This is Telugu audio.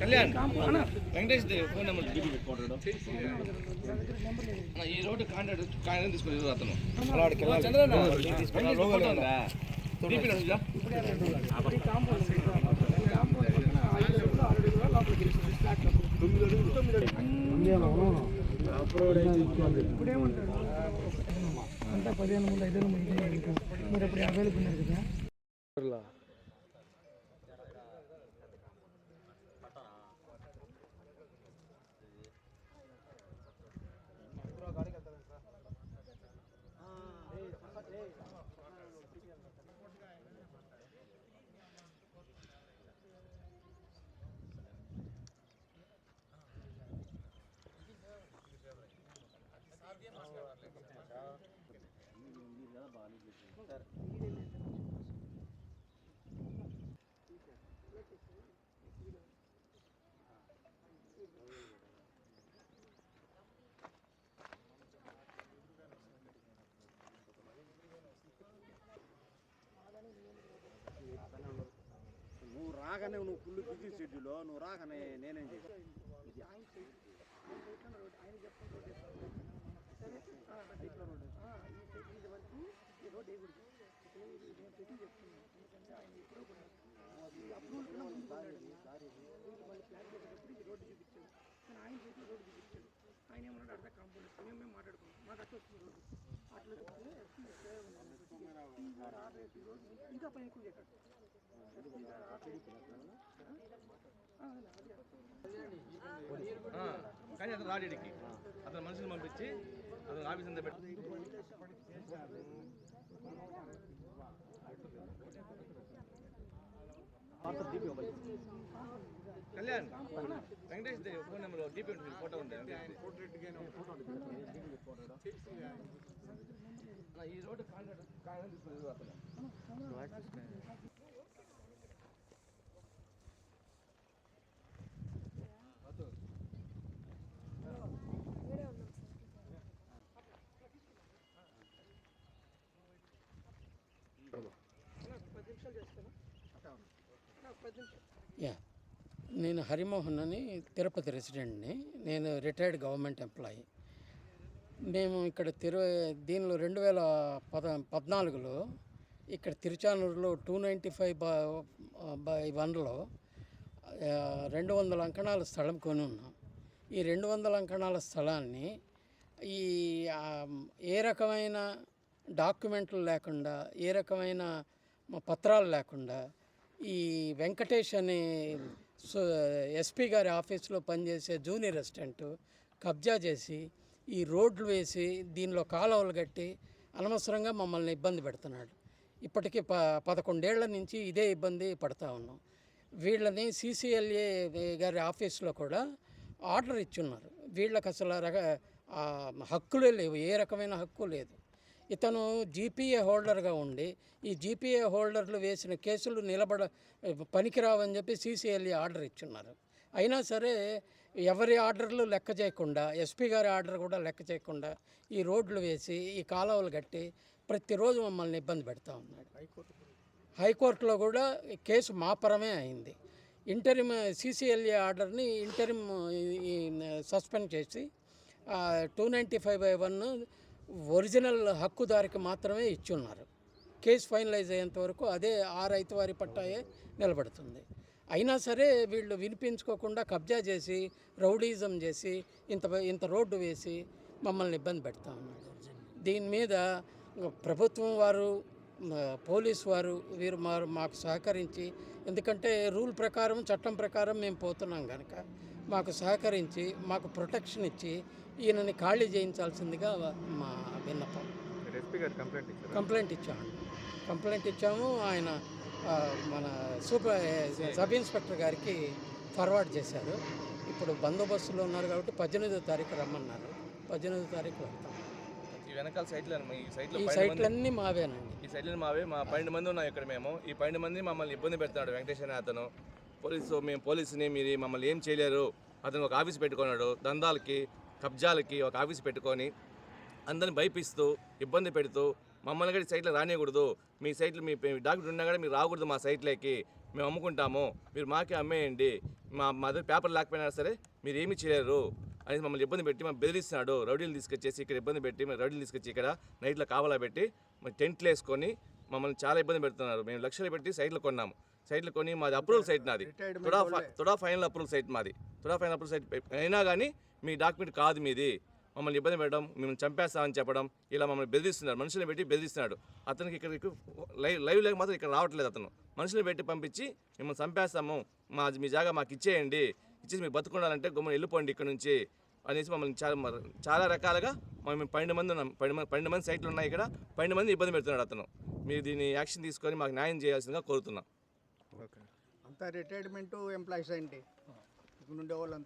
కళ్యాణ్ వెంకటేష్ దే ఫోన్ నెంబర్ బీపీ పెట్టుకుంటాడు ఈ రోడ్డు కాంటాక్ట్ కాంటాక్ట్ తీసుకుని అతను చంద్రన్న లోగో ఉందా బీపీ ఉందా అంతా పదిహేను ముందు ఐదు ముందు మీరు ఇప్పుడు అవైలబుల్ ఉన్నారు నువ్వు రాగానే నువ్వు ఫుల్ బిజీ షెడ్యూల్లో నువ్వు రాగానే నేనేం చేయాలి ఆయన ఏమన్నాడు అర్థం కాంపౌండ్ మేము మేము మాట్లాడుకున్నాం మాకు అట్లా వస్తుంది రోడ్డు అట్లా చెప్తే ఎస్పీ గారు రోడ్డు ఇంకా పైన ఎక్కువ ఎస్పీ గారు కానీ అతను రాడికి అతను మనుషులు పంపించి అతను ఆఫీస్ అంతా పెట్టి కళ్యాణ్ వెంకటేష్ దే ఫోన్ నెంబర్ డీపీ ఉంటుంది ఫోటో ఉంది అన్న, ఈ రోడ్డు కాంటాక్ట్ కాంటాక్ట్ తీసుకుని యా నేను హరిమోహన్ అని తిరుపతి రెసిడెంట్ని నేను రిటైర్డ్ గవర్నమెంట్ ఎంప్లాయీ మేము ఇక్కడ తిరు దీనిలో రెండు వేల పద పద్నాలుగులో ఇక్కడ తిరుచానూరులో టూ నైంటీ ఫైవ్ బై వన్లో రెండు వందల అంకణాల స్థలం కొని ఉన్నాం ఈ రెండు వందల అంకణాల స్థలాన్ని ఈ ఏ రకమైన డాక్యుమెంట్లు లేకుండా ఏ రకమైన పత్రాలు లేకుండా ఈ వెంకటేష్ అనే ఎస్పీ గారి ఆఫీస్లో పనిచేసే జూనియర్ అసిస్టెంట్ కబ్జా చేసి ఈ రోడ్లు వేసి దీనిలో కాలువలు కట్టి అనవసరంగా మమ్మల్ని ఇబ్బంది పెడుతున్నాడు. ఇప్పటికీ ప పదకొండేళ్ళ నుంచి ఇదే ఇబ్బంది పడతా ఉన్నాం. వీళ్ళని సీసీఎల్ఏ గారి ఆఫీస్లో కూడా ఆర్డర్ ఇచ్చున్నారు. వీళ్ళకి అసలు రక హక్కులే లేవు. ఏ రకమైన హక్కు లేదు. ఇతను జీపీఏ హోల్డర్గా ఉండి ఈ జీపీఏ హోల్డర్లు వేసిన కేసులు నిలబడ పనికిరావని చెప్పి సీసీఎల్ఏ ఆర్డర్ ఇచ్చున్నారు. అయినా సరే ఎవరి ఆర్డర్లు లెక్క చేయకుండా ఎస్పీ గారి ఆర్డర్ కూడా లెక్క చేయకుండా ఈ రోడ్లు వేసి ఈ కాలువలు కట్టి ప్రతిరోజు మమ్మల్ని ఇబ్బంది పెడతా ఉన్నాడు. హైకోర్టులో కూడా కేసు మాపరమే అయింది. ఇంటరిమ్ సీసీఎల్ఏ ఆర్డర్ని ఇంటరిమ్ సస్పెండ్ చేసి two ninety five by one original హక్కుదారికి మాత్రమే ఇచ్చున్నారు. కేసు ఫైనలైజ్ అయ్యేంత వరకు అదే ఆ రైతు వారి పట్టాయే నిలబడుతుంది. అయినా సరే వీళ్ళు వినిపించుకోకుండా కబ్జా చేసి రౌడీజం చేసి ఇంత ఇంత రోడ్డు వేసి మమ్మల్ని ఇబ్బంది పెడతా ఉన్నాడు దీని మీద ప్రభుత్వం వారు పోలీస్ వారు వీరు మా మాకు సహకరించి ఎందుకంటే రూల్ ప్రకారం చట్టం ప్రకారం మేము పోతున్నాం కనుక మాకు సహకరించి మాకు ప్రొటెక్షన్ ఇచ్చి ఈయనని ఖాళీ చేయించాల్సిందిగా మా విన్నపం. కంప్లైంట్ ఇచ్చాము. కంప్లైంట్ ఇచ్చాము. ఆయన మన సూపర్ సబ్ ఇన్స్పెక్టర్ గారికి ఫార్వర్డ్ చేశారు. ఇప్పుడు బందోబస్తులో ఉన్నారు కాబట్టి పద్దెనిమిదో తారీఖు రమ్మన్నారు. పద్దెనిమిదో తారీఖు వెళ్తాం. ఈ వెనకాల సైట్లో ఈ సైట్లో సైట్లన్నీ మావేనండి. ఈ సైడ్లో మావే. మా పన్నెండు మంది ఉన్నాం ఇక్కడ మేము. ఈ పన్నెండు మంది మమ్మల్ని ఇబ్బంది పెడుతున్నాడు వెంకటేష్ అనే అతను. పోలీసు మేము పోలీసుని మీరు మమ్మల్ని ఏం చేయలేరు. అతను ఒక ఆఫీస్ పెట్టుకున్నాడు దందాలకి. కబ్జాలకి ఒక ఆఫీస్ పెట్టుకొని అందరిని భయపిస్తూ ఇబ్బంది పెడుతూ మమ్మల్ని కూడా సైట్లో రానియకూడదు. మీ సైట్లు మీ డాక్టర్ ఉన్నా కూడా మీరు రాకూడదు మా సైట్లోకి మేము అమ్ముకుంటాము. మీరు మాకే అమ్మేయండి. మా మా దగ్గర పేపర్ లేకపోయినా సరే మీరు ఏమీ చేయలేరు అని మమ్మల్ని ఇబ్బంది పెట్టి మేము బెదిరిస్తున్నాడు. రౌడీలు తీసుకొచ్చేసి ఇక్కడ ఇబ్బంది పెట్టి మేము రౌడీలు తీసుకొచ్చి ఇక్కడ నైట్లో కావాలా పెట్టి మరి టెంట్లు వేసుకొని మమ్మల్ని చాలా ఇబ్బంది పెడుతున్నారు. మేము లక్షలు పెట్టి సైట్లు కొన్నాము. సైట్లు కొని మాది అప్రూవల్ సైట్ నాది. TUDA TUDA final approval site మాది. తుడా ఫైనల్ అప్రూవల్ సైట్ అయినా కానీ మీ డాక్యుమెంట్ కాదు మీది. మమ్మల్ని ఇబ్బంది పెట్టడం మిమ్మల్ని చంపేస్తామని చెప్పడం ఇలా మమ్మల్ని బెదిరిస్తున్నారు. మనుషులు పెట్టి బెదిరిస్తున్నాడు. అతనికి ఇక్కడికి లైవ్ లైవ్ లేక మాత్రం ఇక్కడ రావట్లేదు అతను. మనుషులు పెట్టి పంపించి మిమ్మల్ని చంపేస్తాము. మా మీ జాగా మాకు ఇచ్చేయండి. ఇచ్చేసి మీరు బతుకుండాలంటే గమ్మున వెళ్ళిపోండి ఇక్కడ నుంచి అనేసి మమ్మల్ని చాలా చాలా రకాలుగా మేము పన్నెండు మంది ఉన్నాం. పన్నెండు మంది పన్నెండు మంది సైట్లు ఉన్నాయి ఇక్కడ. పన్నెండు మంది ఇబ్బంది పెడుతున్నాడు అతను. మీరు దీన్ని యాక్షన్ తీసుకొని మాకు న్యాయం చేయాల్సిందిగా కోరుతున్నాం. ఓకే. అంతా రిటైర్మెంట్ ఎంప్లాయీస్ అండి ఇక్కడ ఉండే వాళ్ళంతా?